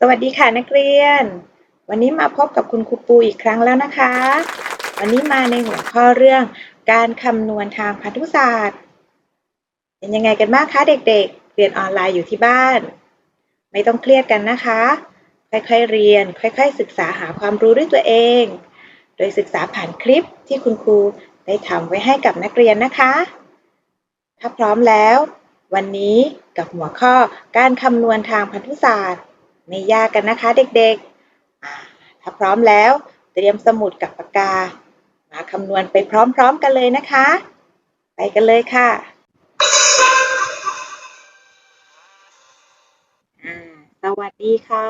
สวัสดีค่ะนักเรียน วันนี้มาพบกับคุณครูปูอีกครั้งแล้วนะคะ วันนี้มาในหัวข้อเรื่องการคำนวณทางพันธุศาสตร์เป็นยังไงกันบ้างคะเด็กๆเรียนออนไลน์อยู่ที่บ้าน ไม่ต้องเครียดกันนะคะ ค่อยๆเรียน ค่อยๆ ศึกษาหาความรู้ด้วยตัวเอง โดยศึกษาผ่านคลิปที่คุณครูได้ทำไว้ให้กับนักเรียนนะคะ ถ้าพร้อมแล้ว วันนี้กับหัวข้อการคำนวณทางพันธุศาสตร์ ไม่ยากกันนะคะเด็กๆ ถ้าพร้อมแล้วเตรียมสมุดกับปากกา มาคำนวณไปพร้อมๆกันเลยนะคะ ไปกันเลยค่ะสวัสดีค่ะ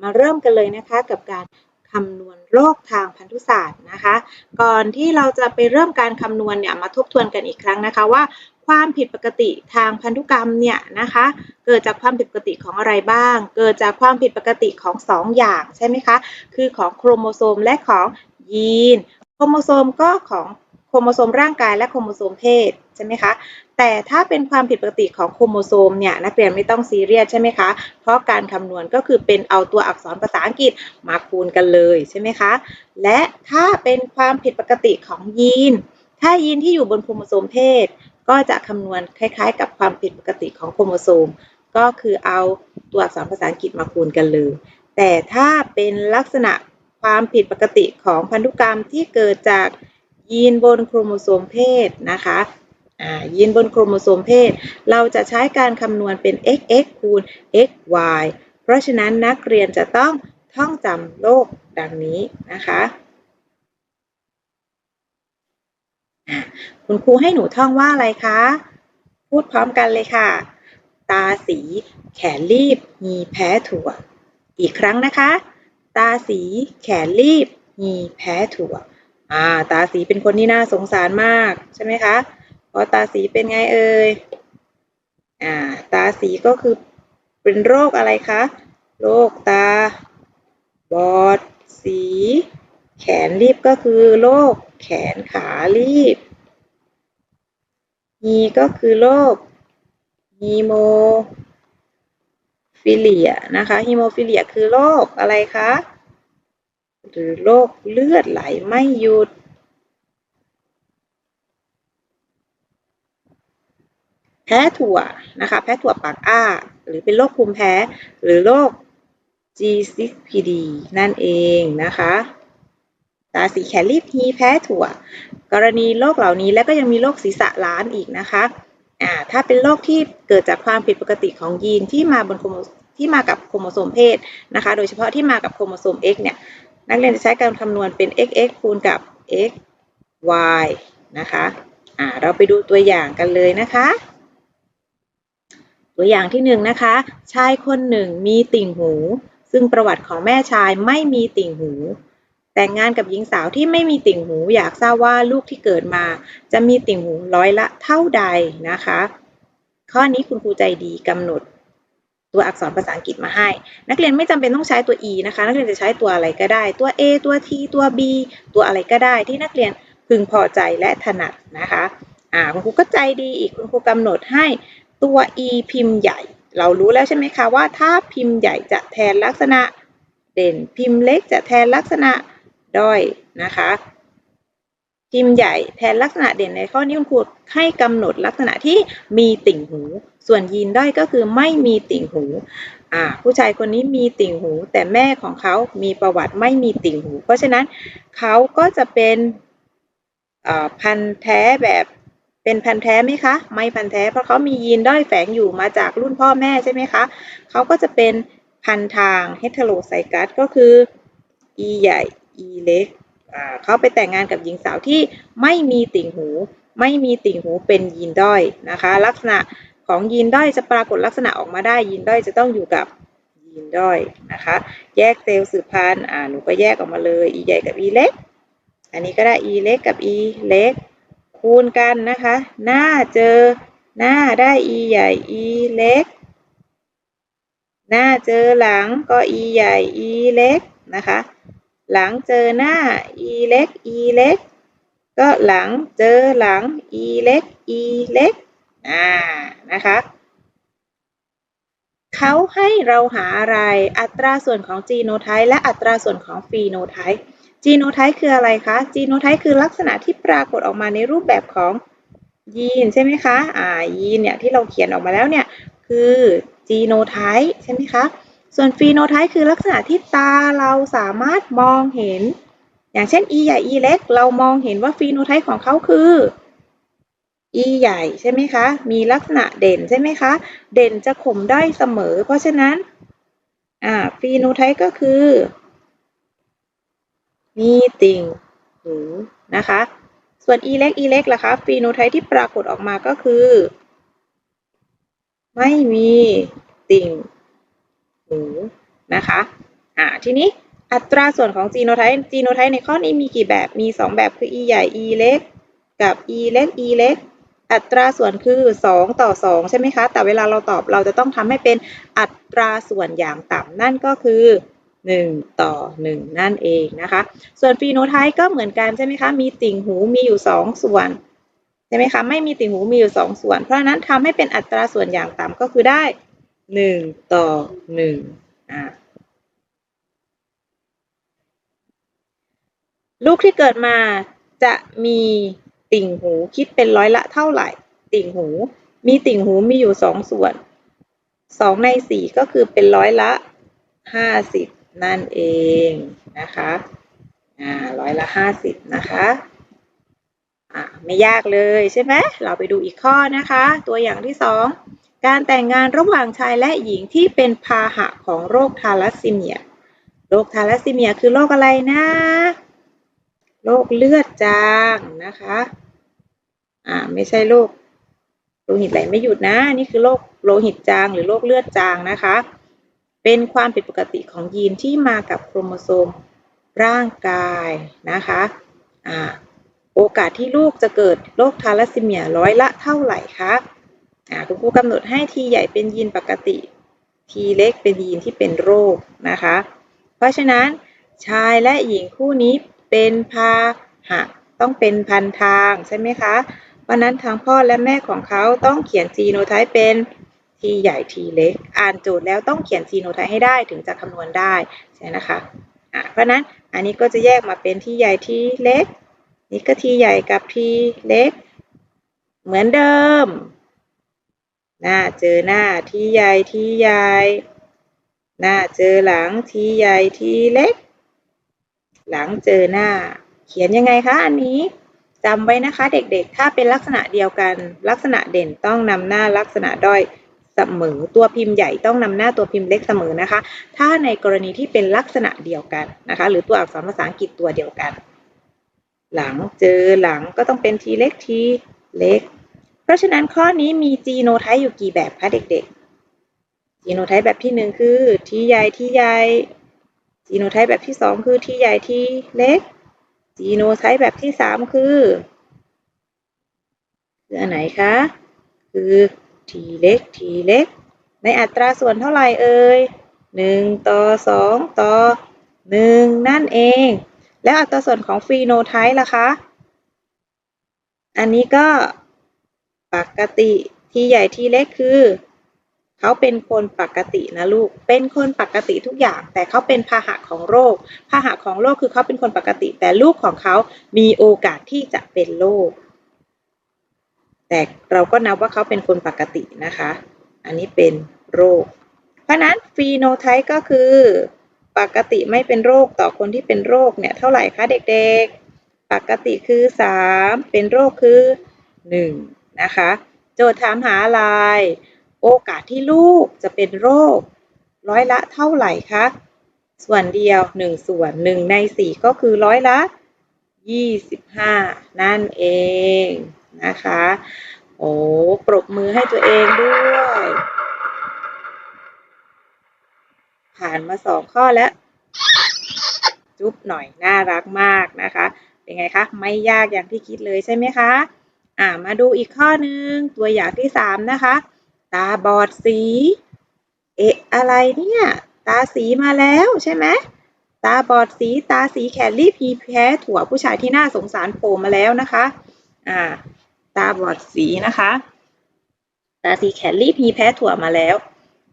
มาเริ่มกันเลยนะคะกับการ คำนวณโรคทางพันธุศาสตร์นะคะ ก่อนที่เราจะไปเริ่มการคำนวณเนี่ยมาทบทวนกันอีกครั้งนะคะว่าความผิดปกติทางพันธุกรรมเนี่ยนะคะ เกิดจากความผิดปกติของอะไรบ้าง เกิดจากความผิดปกติของ 2 อย่างใช่ไหมคะ คือของโครโมโซมและของยีน โครโมโซมก็ของ โครโมโซมร่างกายและโครโมโซมเพศใช่ไหมคะ แต่ถ้าเป็นความผิดปกติของโครโมโซมเนี่ยนักเรียนไม่ต้องซีเรียสใช่ไหมคะ เพราะการคำนวณก็คือเป็นเอาตัวอักษรภาษาอังกฤษมาคูณกันเลยใช่ไหมคะ และถ้าเป็นความผิดปกติของยีน ถ้ายีนที่อยู่บนโครโมโซมเพศ ก็จะคำนวณคล้าย ๆ กับความผิดปกติของโครโมโซม ก็คือเอาตัวอักษรภาษาอังกฤษมาคูณกันเลย แต่ถ้าเป็นลักษณะความผิดปกติของพันธุกรรมที่เกิดจาก ยีนบนโครโมโซมเพศนะคะยีนบนโครโมโซมเพศ เราจะใช้การคำนวณเป็น xx คูณ xy เพราะฉะนั้นนักเรียนจะต้องท่องจำโลกดังนี้นะคะคุณครูให้หนูท่องว่าอะไรคะ พูดพร้อมกันเลยค่ะ ตาสี แขนรีบ มีแพ้ถั่ว อีกครั้งนะคะ ตาสี แขนรีบ มีแพ้ถั่ว อ่า ตาสีเป็นคนที่น่าสงสารมากใช่ไหมคะ เพราะตาสีเป็นไงเอ่ย อ่า ตาสีก็คือเป็นโรคอะไรคะ โรคตา บอด สี แขนรีบก็คือโรคแขนขารีบ ฮีก็คือโรคฮีโมฟิเลียนะคะฮีโมฟิเลียคือโรคอะไรคะ หรือโรคเลือดไหลไม่หยุดแพ้ถั่วนะคะแพ้ถั่วปากอ้า หรือเป็นโรคภูมิแพ้หรือโรค G6PD นั่นเองนะคะตาสีแขนรีบฮีแพ้ถั่ว กรณีโรคเหล่านี้แล้วก็ยังมีโรคศีรษะล้านอีกนะคะอ่าถ้าเป็นโรคที่เกิดจากความผิดปกติของยีนที่มาบนโครโมที่มากับโครโมโซมเพศนะคะ โดยเฉพาะที่มากับโครโมโซม X เนี่ย นักเรียนจะใช้การคำนวณเป็น xx คูณกับ xy นะคะอ่าเราไปดูตัวอย่างกันเลยนะคะ ตัวอย่างที่หนึ่งนะคะ ชายคนหนึ่งมีติ่งหู ซึ่งประวัติของแม่ชายไม่มีติ่งหู แต่งงานกับหญิงสาวที่ไม่มีติ่งหู อยากทราบว่าลูกที่เกิดมา จะมีติ่งหูร้อยละเท่าใดนะคะ ข้อนี้คุณครูใจดีกำหนด ตัวอักษรภาษาอังกฤษมาให้ นักเรียนไม่จำเป็นต้องใช้ตัว e นะคะ นักเรียนจะใช้ตัวอะไรก็ได้ ตัว a ตัว t ตัว b ตัวอะไรก็ได้ที่นักเรียนพึงพอใจและถนัดนะคะอ่าคุณครูก็ใจดีอีกคุณครูกำหนดให้ตัว e พิมพ์ใหญ่ เรารู้แล้วใช่ไหมคะว่าถ้าพิมพ์ใหญ่จะแทนลักษณะเด่นพิมพ์เล็กจะแทนลักษณะด้อยนะคะพิมพ์ใหญ่แทนลักษณะเด่นในข้อนี้คุณครูให้กำหนดลักษณะที่มีติ่งหู ส่วนยีนด้อยก็คือไม่มีติ่งหูอ่าผู้ชายคนนี้มีติ่งหู แต่แม่ของเขามีประวัติไม่มีติ่งหู เพราะฉะนั้นเขาก็จะเป็นพันธุ์แท้แบบเป็นพันธุ์แท้ไหมคะ ไม่พันธุ์แท้เพราะเขามียีนด้อยแฝงอยู่มาจากรุ่นพ่อแม่ใช่ไหมคะเขาก็จะเป็นพันธุ์ทางเฮตโรไซกัสก็คือ e ใหญ่ e เล็กเขาไปแต่งงานกับหญิงสาวที่ไม่มีติ่งหู ไม่มีติ่งหูเป็นยีนด้อยนะคะ ลักษณะ ของยีนด้อยจะปรากฏลักษณะออกมาได้ยีนด้อยจะต้องอยู่กับยีนด้อยนะคะ แยกเซลล์สืบพันธุ์อ่าหนูก็แยกออกมาเลย e ใหญ่กับ e เล็ก อันนี้ก็ได้ e เล็กกับ e เล็ก คูณกันนะคะ หน้าเจอหน้าได้ e ใหญ่ e เล็ก หน้าเจอหลังก็ e ใหญ่ e เล็กนะคะ หลังเจอหน้า e เล็ก e เล็ก ก็หลังเจอหลัง e เล็ก e เล็ก อ่านะคะเขาให้เราหาอะไรอัตราส่วนของจีโนไทป์และอัตราส่วนของฟีโนไทป์จีโนไทป์คืออะไรคะจีโนไทป์คือลักษณะที่ปรากฏออกมาในรูปแบบของยีนใช่ไหมคะอ่ายีนเนี่ยที่เราเขียนออกมาแล้วเนี่ยคือจีโนไทป์ใช่ไหมคะส่วนฟีโนไทป์คือลักษณะที่ตาเราสามารถมองเห็น อย่างเช่น E ใหญ่ E เล็ก เรามองเห็นว่าฟีโนไทป์ของเขาคือ E ใหญ่ใช่ไหมคะ มีลักษณะเด่นใช่ไหมคะ เด่นจะข่มได้เสมอ เพราะฉะนั้น อ่าฟีโนไทป์ก็คือ มีติ่งหูนะคะ ส่วน E เล็ก E เล็กล่ะคะฟีโนไทป์ที่ปรากฏออกมาก็คือ ไม่มีติ่งหูนะคะ อ่า ทีนี้อัตราส่วนของจีโนไทป์จีโนไทป์ในข้อนี้มีกี่แบบ มี 2 แบบคือ E ใหญ่ E เล็ก กับ E เล็ก E เล็ก อัตราส่วนคือ 2 ต่อ 2 ใช่ไหมคะ แต่เวลาเราตอบเราจะต้องทำให้เป็นอัตราส่วนอย่างต่ำนั่นก็คือ 1 ต่อ 1 นั่นเองนะคะ ส่วนฟีโนไทป์ก็เหมือนกันใช่ไหมคะ มีติ่งหูมีอยู่ 2 ส่วนใช่ไหมคะ ไม่มีติ่งหูมีอยู่ 2 ส่วน เพราะนั้นทำให้เป็นอัตราส่วนอย่างต่ำก็คือได้ 1 ต่อ1อ่าลูกที่เกิดมาจะมี ติ่งหูคิดเป็นร้อยละเท่าไหร่ ติ่งหู มีติ่งหูมีอยู่สองส่วนสองในสี่ก็คือเป็นร้อยละห้าสิบนั่นเองนะคะอ่าร้อยละห้าสิบนะคะอ่าไม่ยากเลยใช่ไหมเราไปดูอีกข้อนะคะ ตัวอย่างที่สองการแต่งงานระหว่างชายและหญิงที่เป็นพาหะของโรคทาลัสซีเมีย โรคทาลัสซีเมียคือโรคอะไรนะ โรคเลือดจางนะคะ อ่า ไม่ใช่โรคโลหิตไหลไม่หยุดนะ นี่คือโรคโลหิตจางหรือโรคเลือดจางนะคะ เป็นความผิดปกติของยีนที่มากับโครโมโซมร่างกายนะคะอ่าโอกาสที่ลูกจะเกิดโรคทาลัสซีเมียร้อยละเท่าไหร่คะอ่าคุณครูกำหนดให้ทีใหญ่เป็นยีนปกติ ทีเล็กเป็นยีนที่เป็นโรคนะคะ เพราะฉะนั้นชายและหญิงคู่นี้เป็นพาหะต้องเป็นพันทางใช่ไหมคะ ราะนั้นทั้งพ่อและแม่ของเขาต้องเขียนจีโนไทป์เป็นทีใหญ่ทีเล็ก อ่านโจทย์แล้วต้องเขียนจีโนไทป์ให้ได้ถึงจะคำนวณได้ใช่นะคะอะเพราะนั้นอันนี้ก็จะแยกมาเป็นทีใหญ่ทีเล็ก นี่ก็ทีใหญ่กับทีเล็ก เหมือนเดิมหน้าเจอหน้าทีใหญ่ทีใหญ่หน้าเจอหลังทีใหญ่ทีเล็ก หลังเจอหน้า เขียนยังไงคะอันนี้ จำไว้นะคะเด็กๆ ถ้าเป็นลักษณะเดียวกัน ลักษณะเด่นต้องนำหน้าลักษณะด้อยเสมอ ตัวพิมพ์ใหญ่ต้องนำหน้าตัวพิมพ์เล็กเสมอนะคะ ถ้าในกรณีที่เป็นลักษณะเดียวกันนะคะ หรือตัวอักษรภาษาอังกฤษตัวเดียวกัน หลังเจอหลังก็ต้องเป็นทีเล็กทีเล็ก เพราะฉะนั้นข้อนี้มีจีโนไทป์อยู่กี่แบบคะเด็กๆ จีโนไทป์แบบที่หนึ่งคือทีใหญ่ทีใหญ่ จีโนไทป์แบบที่สองคือทีใหญ่ทีเล็ก จีโนไทป์แบบที่สามคือคืออันไหนคะ คือทีเล็กทีเล็ก ในอัตราส่วนเท่าไหร่เอ่ยหนึ่งต่อสองต่อหนึ่งนั่นเอง แล้วอัตราส่วนของฟีโนไทป์ล่ะคะ อันนี้ก็ปกติทีใหญ่ทีเล็กคือ เขาเป็นคนปกตินะลูก เป็นคนปกติทุกอย่าง แต่เขาเป็นพาหะของโรค พาหะของโรคคือเขาเป็นคนปกติ แต่ลูกของเขามีโอกาสที่จะเป็นโรค แต่เราก็นับว่าเขาเป็นคนปกตินะคะ อันนี้เป็นโรค เพราะนั้นฟีโนไทป์ก็คือปกติไม่เป็นโรคต่อคนที่เป็นโรคเนี่ยเท่าไหร่คะเด็กๆ ปกติคือ 3 เป็นโรคคือ 1 นะคะ โจทย์ถามหาอะไร โอกาสที่ลูกจะเป็นโรค ร้อยละเท่าไหร่คะ ส่วนเดียว 1 ส่วน 1 ใน 4 ก็คือร้อยละ 25 นั่นเองนะคะ โอ้ปรบมือให้ตัวเองด้วย ผ่านมาสองข้อแล้ว จุ๊บหน่อย น่ารักมากนะคะ เป็นไงคะ ไม่ยากอย่างที่คิดเลยใช่ไหมคะ อ่ามาดูอีกข้อหนึ่งตัวอย่างที่สามนะคะ ตาบอดสี เอ๊ะอะไรเนี่ย ตาสีมาแล้วใช่ไหมตาบอดสีตาสีแขนรีบพีแพ้ถั่วผู้ชายที่น่าสงสารโผล่มาแล้วนะคะอ่าตาบอดสีนะคะ ตาสีแขนรีบพีแพ้ถั่วมาแล้ว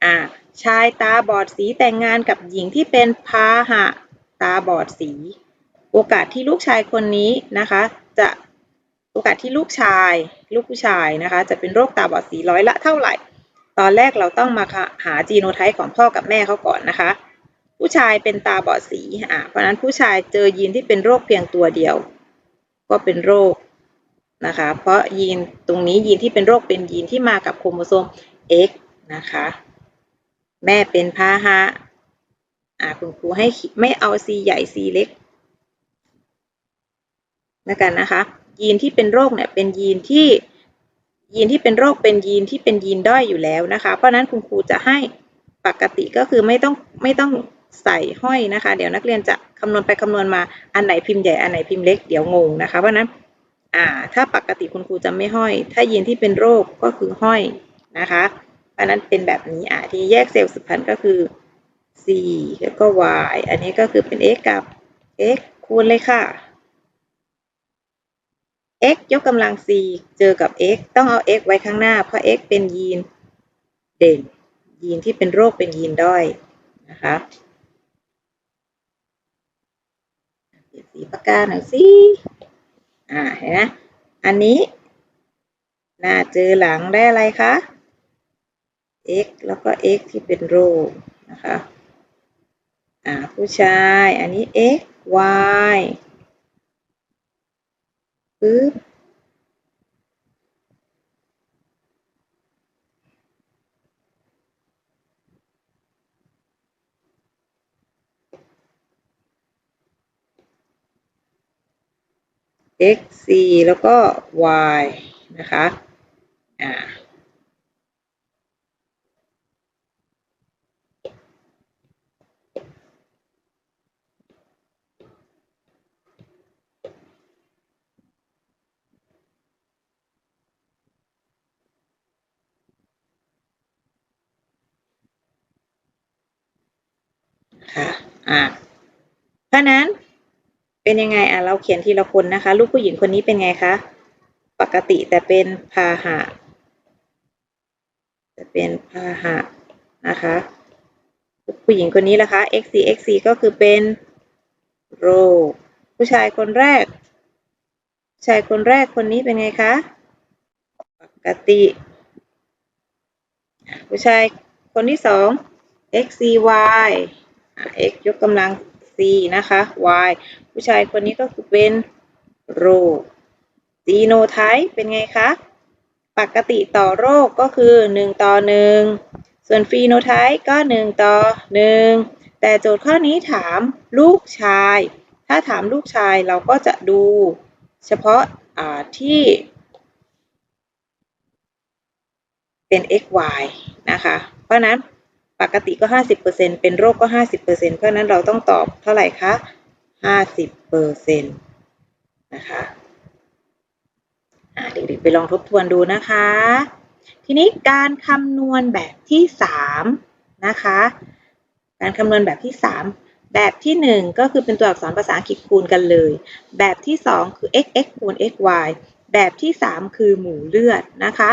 อ่าชายตาบอดสีแต่งงานกับหญิงที่เป็นพาหะตาบอดสี โอกาสที่ลูกชายคนนี้นะคะ จะ โอกาสที่ลูกชาย ลูกผู้ชายนะคะ จะเป็นโรคตาบอดสีร้อยละเท่าไหร่ ตอนแรกเราต้องมาหาจีโนไทป์ของพ่อกับแม่เขาก่อนนะคะ ผู้ชายเป็นตาบอดสีอ่าเพราะนั้นผู้ชายเจอยีนที่เป็นโรคเพียงตัวเดียว ก็เป็นโรคนะคะ เพราะยีนตรงนี้ยีนที่เป็นโรคเป็นยีนที่มากับโครโมโซม X นะคะ แม่เป็นพาหะอ่าคุณครูให้ไม่เอา C ใหญ่ C เล็กแล้วกันนะคะ ยีนที่เป็นโรคเนี่ยเป็นยีนที่ยีนที่เป็นโรคเป็นยีนที่เป็นยีนด้อยอยู่แล้วนะคะ เพราะนั้นคุณครูจะให้ปกติก็คือไม่ต้องไม่ต้องใส่ห้อยนะคะ เดี๋ยวนักเรียนจะคำนวณไปคำนวณมาอันไหนพิมพ์ใหญ่อันไหนพิมพ์เล็กเดี๋ยวงงนะคะ เพราะนั้นอ่าถ้าปกติคุณครูจะไม่ห้อย ถ้ายีนที่เป็นโรคก็คือห้อยนะคะเพราะนั้นเป็นแบบนี้อ่าที่แยกเซลล์สืบพันธุ์ก็คือ c แล้วก็ y อันนี้ก็คือเป็น x กับ x คูณเลยค่ะ x ยกกำลัง c เจอกับ x ต้องเอา x ไว้ข้างหน้า เพราะ x เป็นยีนเด่น ยีนที่เป็นโรคเป็นยีนด้อยนะคะเปลี่ยนสีปากกาหน่อยสิอ่าเห็นไหมอันนี้หน้าเจอหลังได้อะไรคะ x แล้วก็ x ที่เป็นโรคนะคะอ่าผู้ชาย อันนี้ x y ปึ๊บ x c แล้วก็ y นะคะ อ่า ค่ะอ่าเพราะนั้นเป็นยังไงอะเราเขียนทีละคนนะคะ ลูกผู้หญิงคนนี้เป็นไงคะ ปกติแต่เป็นพาหะจะเป็นพาหะนะคะ ผู้หญิงคนนี้ล่ะคะ x 4 x 4ก็คือเป็นโรคผู้ชายคนแรกผู้ชายคนแรกคนนี้เป็นไงคะ ปกติ ผู้ชายคนที่สอง x c y x ยกกำลัง c นะคะ y ผู้ชายคนนี้ก็คือเป็นโรคจีโนไทป์เป็นไงคะ ปกติต่อโรคก็คือ 1 ต่อ 1 ส่วนฟีโนไทป์ก็ 1 ต่อ 1 แต่โจทย์ข้อนี้ถามลูกชาย ถ้าถามลูกชายเราก็จะดูเฉพาะที่เป็น xy นะคะ เพราะนั้น ปกติก็ 50%เป็นโรคก็ 50%เพราะนั้นเราต้องตอบเท่าไหร่คะ 50%นะคะเด็กๆไปลองทบทวนดูนะคะ ทีนี้การคำนวณแบบที่ 3 นะคะ การคำนวณแบบที่ 3 แบบที่ 1 ก็คือเป็นตัวอักษรภาษาอังกฤษคูณกันเลย แบบที่ 2 คือ x x คูณ x y แบบที่ 3 คือหมู่เลือดนะคะ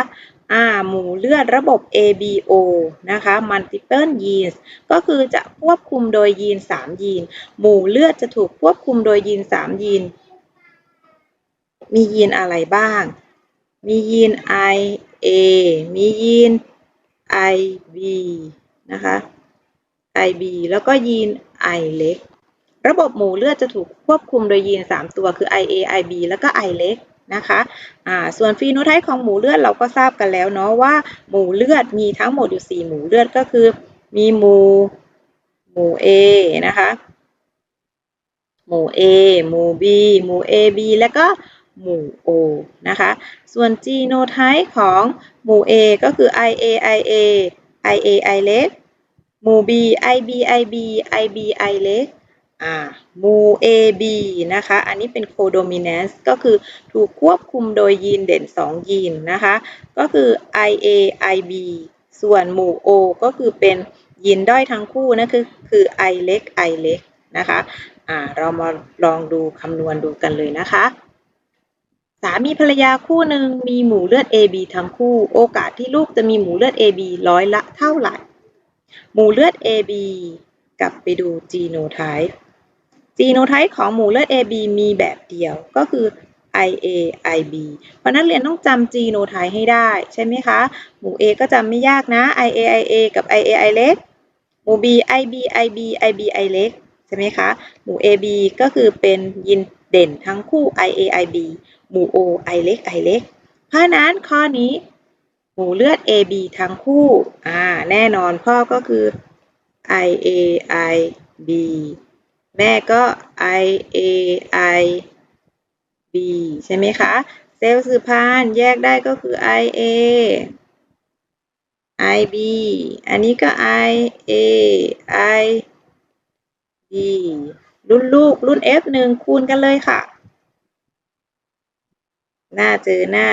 อ่าหมู่เลือดระบบ ABO นะคะ multiple genes ก็คือจะควบคุมโดยยีน 3 ยีน หมู่เลือดจะถูกควบคุมโดยยีน 3 ยีน มียีนอะไรบ้าง มียีน IA มียีน IB นะคะ IB แล้วก็ยีน I เล็ก ระบบหมู่เลือดจะถูกควบคุมโดยยีน 3 ตัวคือ IA IB แล้วก็ I เล็ก นะคะอ่าส่วนฟีโนไทป์ของหมูเลือดเราก็ทราบกันแล้วเนาะว่าหมูเลือดมีทั้งหมดอยู่ 4 หมูเลือดก็คือ มีหมูหมู A นะคะหมู่ A หมู่ B หมู่ AB แล้วก็หมู่ O นะคะ ส่วนจีโนไทป์ของหมู่ A ก็คือ IA IA IA I เล็กหมู่ B IB IB IB I เล็ก อ่าหมู่ AB นะคะ อันนี้เป็น codominance ก็คือถูกควบคุมโดยยีนเด่น 2 ยีนนะคะ ก็คือ IA IB ส่วนหมู่ O ก็คือเป็นยีนด้อยทั้งคู่นั่นคือคือ I เล็ก I เล็กนะคะอ่าเรามาลองดูคำนวณดูกันเลยนะคะ สามีภรรยาคู่หนึ่งมีหมู่เลือด AB ทั้งคู่ โอกาสที่ลูกจะมีหมู่เลือด AB ร้อยละเท่าไหร่ หมู่เลือด AB กลับไปดูจีโนไทป์ genotype genotype ของหมู่เลือด AB มีแบบเดียวก็คือ IA IB เพราะนั้นเรียนต้องจำ genotype ให้ได้ใช่ไหมคะ หมู่ A ก็จำไม่ยากนะ IA IA กับ IA I เล็ก หมู่ B IB IB IB I เล็กใช่ไหมคะ หมู่ AB ก็คือเป็นยินเด่นทั้งคู่ IA IB หมู่ O I เล็ก I เล็ก เพราะฉะนั้นข้อนี้หมู่เลือด AB ทั้งคู่ อ่า แน่นอนพ่อก็คือ IA IB แม่ก็ IA I B ใช่ไหมคะ เซลล์สืบพันธุ์แยกได้ก็คือ IA IB อันนี้ก็ IA IB รุ่นลูกรุ่น F1 คูณกันเลยค่ะ หน้าเจอหน้า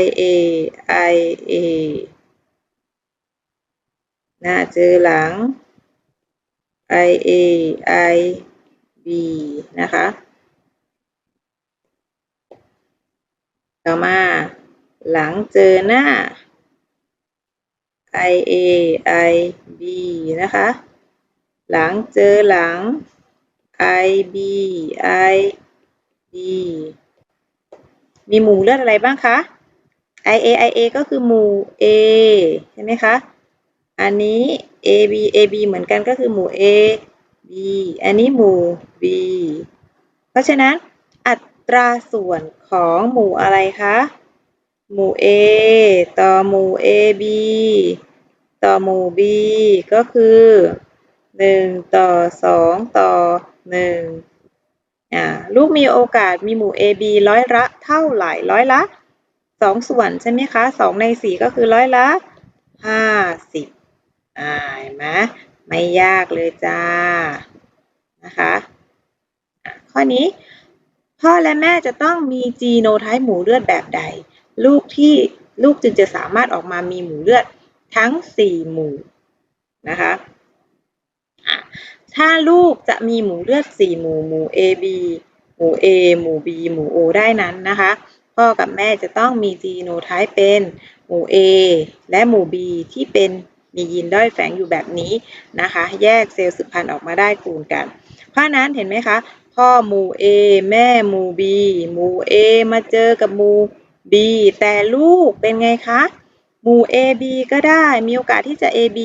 IA IA หน้าเจอหลัง IA IB นะคะ ต่อมา หลังเจอหน้า IA IB นะคะ หลังเจอหลัง IB IB มีหมู่เลือดอะไรบ้างคะ IA IA ก็คือหมู่ A ใช่ไหมคะ อันนี้ AB AB เหมือนกันก็คือหมู่ A B อันนี้หมู่ B เพราะฉะนั้นอัตราส่วนของหมู่อะไรคะ หมู่ A ต่อหมู่ AB ต่อหมู่ B ก็คือ 1 ต่อ 2 ต่อ 1อ่าลูกมีโอกาสมีหมู่ AB ร้อยละเท่าไหร่ร้อยละ 2 ส่วนใช่ไหมคะ 2 ใน 4 ก็คือร้อยละ 50 อ่าเห็นไหมไม่ยากเลยจ้านะคะข้อนี้ พ่อและแม่จะต้องมีจีโนไทป์หมูเลือดแบบใด ลูกที่ลูกจึงจะสามารถออกมามีหมูเลือดทั้ง 4 หมู่นะคะถ้าลูกจะมีหมูเลือด 4 หมู่หมู่ AB หมู่ A หมู่ B หมู่ O ได้นั้นนะคะ พ่อกับแม่จะต้องมีจีโนไทป์เป็นหมู่ A และหมู่ B ที่เป็น มียีนด้อยแฝงอยู่แบบนี้นะคะ แยกเซลล์สืบพันธุ์ออกมาได้คูณกัน เพราะนั้นเห็นไหมคะ พ่อหมู่ A แม่หมู่ B หมู่ A มาเจอกับหมู่ B แต่ลูกเป็นไงคะ หมู่ AB ก็ได้มีโอกาสที่จะ AB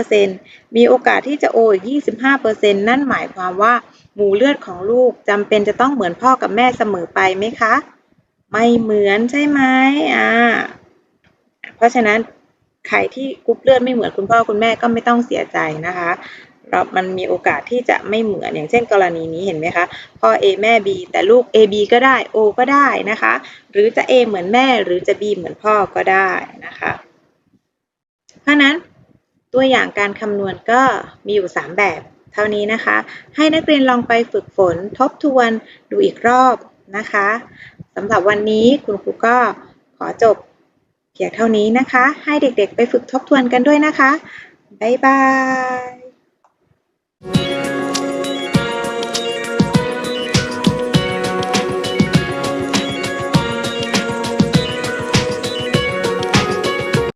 25%มีโอกาสที่จะ O อีก 25%นั่นหมายความว่าหมู่เลือดของลูกจำเป็นจะต้องเหมือนพ่อกับแม่เสมอไปไหมคะ ไม่เหมือนใช่ไหมอ่าเพราะฉะนั้น ใครที่กรุ๊ปเลือดไม่เหมือนคุณพ่อคุณแม่ก็ไม่ต้องเสียใจนะคะเรามันมีโอกาสที่จะไม่เหมือนอย่างเช่นกรณีนี้เห็นไหมคะ พ่อ A แม่ B แต่ลูก AB ก็ได้ O ก็ได้นะคะ หรือจะ A เหมือนแม่หรือจะ B เหมือนพ่อก็ได้นะคะ เพราะนั้นตัวอย่างการคำนวณก็มีอยู่ 3 แบบ เท่านี้นะคะ ให้นักเรียนลองไปฝึกฝนทบทวนดูอีกรอบนะคะสำหรับวันนี้คุณครูก็ขอจบ เพียงเท่านี้นะคะ ให้เด็กๆไปฝึกทบทวนกันด้วยนะคะ บ๊ายบาย